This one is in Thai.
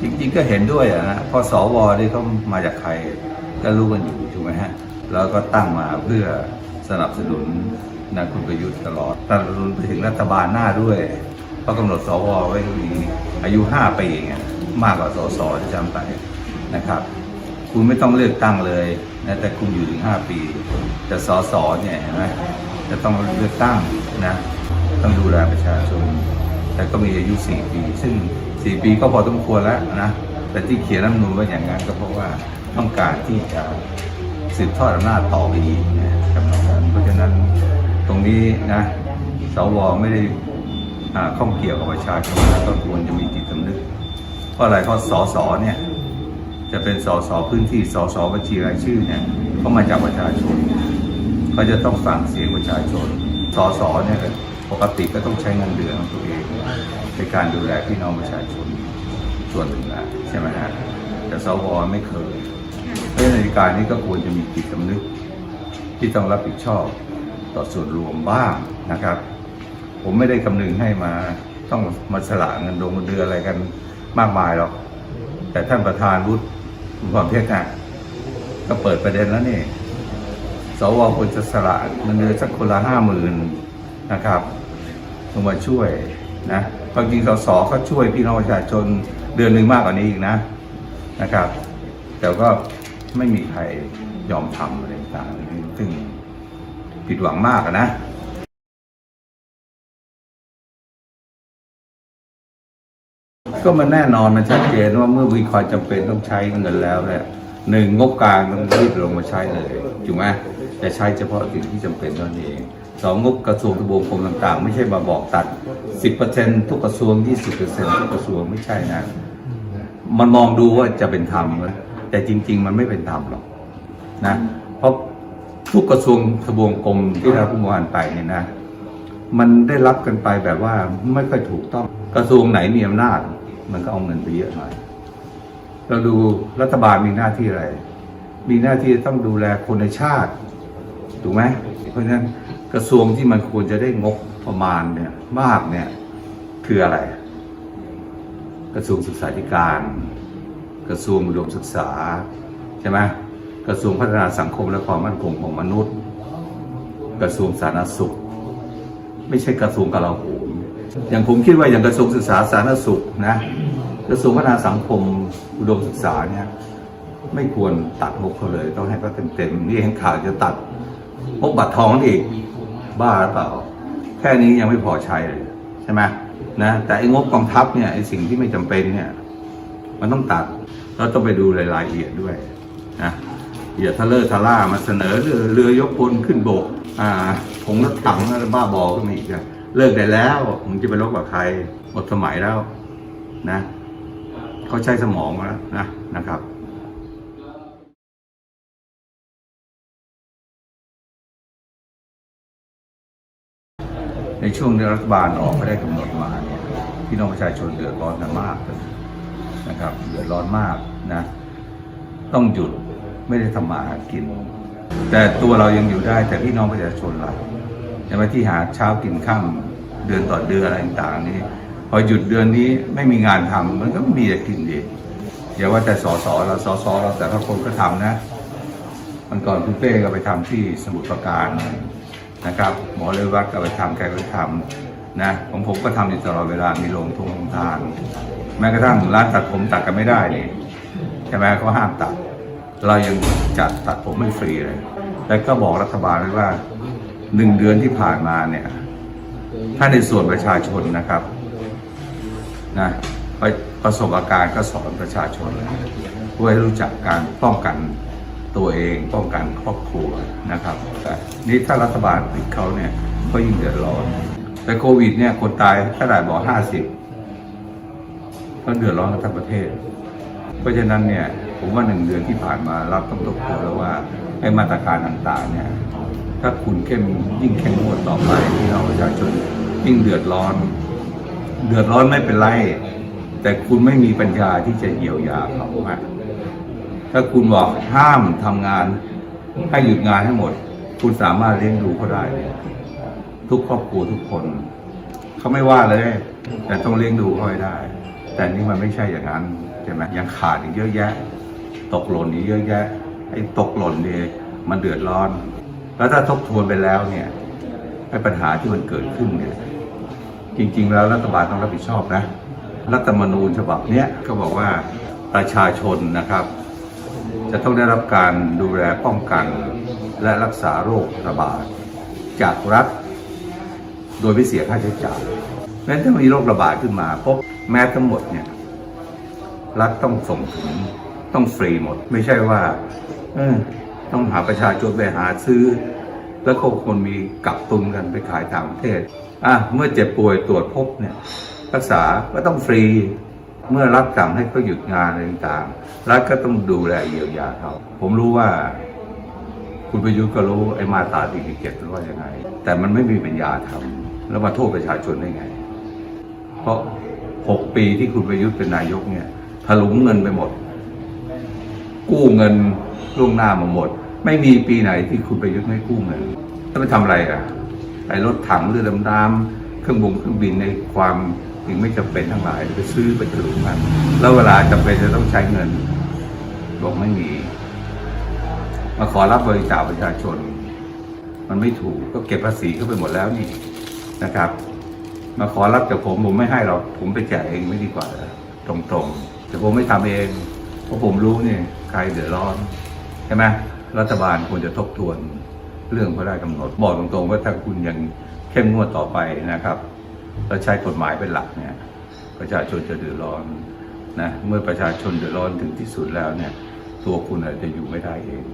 จริง ๆ ก็เห็นด้วยอะนะเพราะสวนี่เขามาจากใครก็รู้กันอยู่ถูกไหมฮะแล้วก็ตั้งมาเพื่อสนับสนุนนะคุณประยุทธ์ตลอดสนับสนุนไปถึงรัฐบาลหน้าด้วยเพราะกำหนดสวไว้มีอายุ 5 ปีไงมากกว่าสสที่จำไปนะครับ คุณไม่ต้องเลือกตั้งเลยนะแต่คุณอยู่ถึง 5 ปี แต่สสเนี่ยเห็นไหมจะต้องเลือกตั้งนะต้องดูแลประชาชนแต่ก็มีอายุ 4 ปี ซึ่ง 4ปีก็พอสมควรแล้วนะแต่ที่เขียนรัฐมนูญไว้อย่างนั้นก็เพราะว่าต้องการที่จะสืบทอดอำนาจต่อไปอีกนะครับเพราะฉะนั้นตรงนี้นะสวไม่ได้ข้องเกี่ยวกับประชาชนแล้วก็ควรจะมีจิตสำนึกเพราะอะไรเพราะสสเนี่ยจะเป็นสสพื้นที่สสบัญชีรายชื่อเนี่ยเขามาจากประชาชนเขาจะต้องฟังเสียงประชาชนสสเนี่ยปกติก็ต้องใช้เงินเดือนของตัวเอง ในการดูแลพี่น้องประชาชนส่วนหนึ่งนะใช่ไหมฮะแต่สวไม่เคยเพราะฉะนั้นในการนี้ก็ควรจะมีจิตสำนึกที่ต้องรับผิดชอบต่อส่วนรวมบ้างนะครับ ผมไม่ได้คำนึงให้มาต้องมาสละเงินดงเงินเดือนอะไรกันมากมายหรอก แต่ท่านประธานวุฒิคุณพรเพชรนะก็เปิดประเด็นแล้วนี่สวควรจะสละเงินเดือนสักคนละห้าหมื่นนะครับลงมาช่วยนะ ความจริงสสก็ช่วยพี่น้องประชาชนเดือนหนึ่งมากกว่านี้อีกนะนะครับ แต่ก็ไม่มีใครยอมทำอะไรต่างๆซึ่งผิดหวังมากนะก็มันแน่นอนมันชัดเจนว่าเมื่อมีความจำเป็นต้องใช้เงินแล้วเนี่ยหนึ่งงบกลางต้องรีบลงมาใช้เลยถูกไหมจะใช้เฉพาะสิ่งที่จำเป็นเท่านั้นเอง สองงบกระทรวงทบวงกรมต่างๆ ไม่ใช่มาบอกตัด 10%ทุกกระทรวง 20%ทุกกระทรวงไม่ใช่นะ มันมองดูว่าจะเป็นธรรมแต่จริง ๆ มันไม่เป็นธรรมหรอกนะ เพราะทุกกระทรวงทบวงกรมที่เราพูดมานไปเนี่ยนะ มันได้รับกันไปแบบว่าไม่ค่อยถูกต้องกระทรวงไหนมีอำนาจ มันก็เอาเงินไปเยอะหน่อยเราดูรัฐบาลมีหน้าที่อะไร มีหน้าที่ต้องดูแลคนในชาติ ถูกไหมเพราะฉะนั้น กระทรวงที่มันควรจะได้งบประมาณเนี่ยมากเนี่ยคืออะไร กระทรวงศึกษาธิการ กระทรวงอุดมศึกษาใช่ไหมกระทรวงพัฒนาสังคมและความมั่นคงของมนุษย์ กระทรวงสาธารณสุข ไม่ใช่กระทรวงกลาโหมอย่างผมคิดว่าอย่างกระทรวงศึกษาสาธารณสุขนะกระทรวงพัฒนาสังคมอุดมศึกษาเนี่ยไม่ควรตัดงบเขาเลย ต้องให้เขาเต็มๆนี่เห็นข่าวจะตัดงบบัตรทองอีก บ้าหรือเปล่า แค่นี้ยังไม่พอใช้เลยใช่ไหมนะแต่ไอ้งบกองทัพเนี่ยไอ้สิ่งที่ไม่จำเป็นเนี่ย มันต้องตัดแล้วต้องไปดูรายละเอียดด้วยนะอย่าทะเลอะทะล่ามาเสนอเรือเรือยกพลขึ้นบก อ่าผงรถถังอะไรบ้าบอก็มีอีกเลิกได้แล้วมึงจะไปลบกับใครหมดสมัยแล้วนะเขาใช้สมองแล้วนะนะครับ ในช่วงที่รัฐบาลออกไม่ได้กำหนดมาเนี่ยพี่น้องประชาชนเดือดร้อนกันมากเลยนะครับ เดือดร้อนมากนะ ต้องหยุดไม่ได้ทำมาหากิน แต่ตัวเรายังอยู่ได้แต่พี่น้องประชาชนเราใช่ไหมที่หาเช้ากินข้ามเดือนต่อเดือนอะไรต่างๆนี้ พอหยุดเดือนนี้ไม่มีงานทำมันก็ไม่มีจะกินดีอย่าว่าแต่สอสอเราสอสอเราแต่ละคนก็ทำนะมันก่อนคุณเป้ก็ไปทำที่สมุทรปราการ นะครับ หมอเลยวัดก็ไปทำแกก็ทำนะของผมก็ทำอยู่ตลอดเวลามีโรงทงโรงทาน แม้กระทั่งร้านตัดผมตัดกันไม่ได้นี่ใช่ไหมเขาห้ามตัด เรายังจัดตัดผมไม่ฟรีเลยแต่ก็บอกรัฐบาลไว้ว่าหนึ่งเดือนที่ผ่านมาเนี่ย ถ้าในส่วนประชาชนนะครับนะไปประสบอาการก็สอนประชาชนเพื่อให้รู้จักการป้องกัน ตัวเองป้องกันครอบครัวนะครับแต่นี่ถ้ารัฐบาลปิดเขาเนี่ยก็ยิ่งเดือดร้อน แต่โควิดเนี่ยคนตายเท่าไหร่บอกห้าสิบก็เดือดร้อนกันทั้งประเทศ เพราะฉะนั้นเนี่ยผมว่าหนึ่งเดือนที่ผ่านมาเราต้องทบทวแล้วว่าไอ้มาตรการต่างๆเนี่ยถ้าคุณเข้มยิ่งเข้มงวดต่อไปที่เราประชาชนยิ่งเดือดร้อน เดือดร้อนไม่เป็นไร แต่คุณไม่มีปัญญาที่จะเยียวยาเขาอะ ถ้าคุณบอกห้ามทำงาน ให้หยุดงานให้หมด คุณสามารถเลี้ยงดูเขาได้ ทุกครอบครัวทุกคน เขาไม่ว่าเลย แต่ต้องเลี้ยงดูเขาให้ได้ แต่นี่มันไม่ใช่อย่างนั้นใช่ไหมยังขาดอีกเยอะแยะ ตกหล่นอีกเยอะแยะไอ้ตกหล่นเนี่ยมันเดือดร้อน แล้วถ้าทบทวนไปแล้วเนี่ยไอ้ปัญหาที่มันเกิดขึ้นเนี่ย จริง ๆ แล้วรัฐบาลต้องรับผิดชอบนะรัฐธรรมนูญฉบับเนี้ยก็บอกว่าประชาชนนะครับ จะต้องได้รับการดูแลป้องกัน และรักษาโรคระบาด จากรัฐ โดยไม่เสียค่าใช้จ่ายแม้ถ้ามีโรคระบาดขึ้นมาปุ๊บแม้ทั้งหมดเนี่ยรัฐต้องส่งถึงต้องฟรีหมด ไม่ใช่ว่าเออต้องหาประชาชนไปหาซื้อ แล้วก็คนมีกักตุนกันไปขายต่างประเทศอะเมื่อเจ็บป่วยตรวจพบเนี่ยรักษาก็ต้องฟรี เมื่อรัฐสั่งให้เขาหยุดงานอะไรต่างๆรัฐก็ต้องดูแลเยียวยาเขาผมรู้ว่า คุณประยุทธ์ก็รู้ไอ้มาตราสี่เจ็ดว่ายังไง แต่มันไม่มีปัญญาทำแล้วมาโทษประชาชนได้ไง เพราะหกปีที่คุณประยุทธ์เป็นนายกเนี่ยถลุงเงินไปหมด กู้เงินล่วงหน้ามาหมด ไม่มีปีไหนที่คุณประยุทธ์ไม่กู้เงินจะไปทำอะไรอะไอ้รถถังเรือดำน้ำเครื่องบงเครื่องบินในความ สิ่งไม่จำเป็นทั้งหลายไปซื้อไปถลุงมันแล้วเวลาจำเป็นจะต้องใช้เงินบอกไม่มี มาขอรับบริจาคประชาชน มันไม่ถูกก็เก็บภาษีเข้าไปหมดแล้วนี่นะครับ มาขอรับจากผมผมไม่ให้หรอกผมไปแจกเองไม่ดีกว่าตรงๆ แต่ผมไม่ทำเองเพราะผมรู้เนี่ยใครเดือดร้อนใช่ไหมรัฐบาลควรจะทบทวนเรื่องพระราชกำหนดบอกตรงๆว่าถ้าคุณยังเข้มงวดต่อไปนะครับ เราใช้กฎหมายเป็นหลักเนี่ยประชาชนจะเดือดร้อนนะเมื่อประชาชนเดือดร้อนถึงที่สุดแล้วเนี่ยตัวคุณอาจจะอยู่ไม่ได้เอง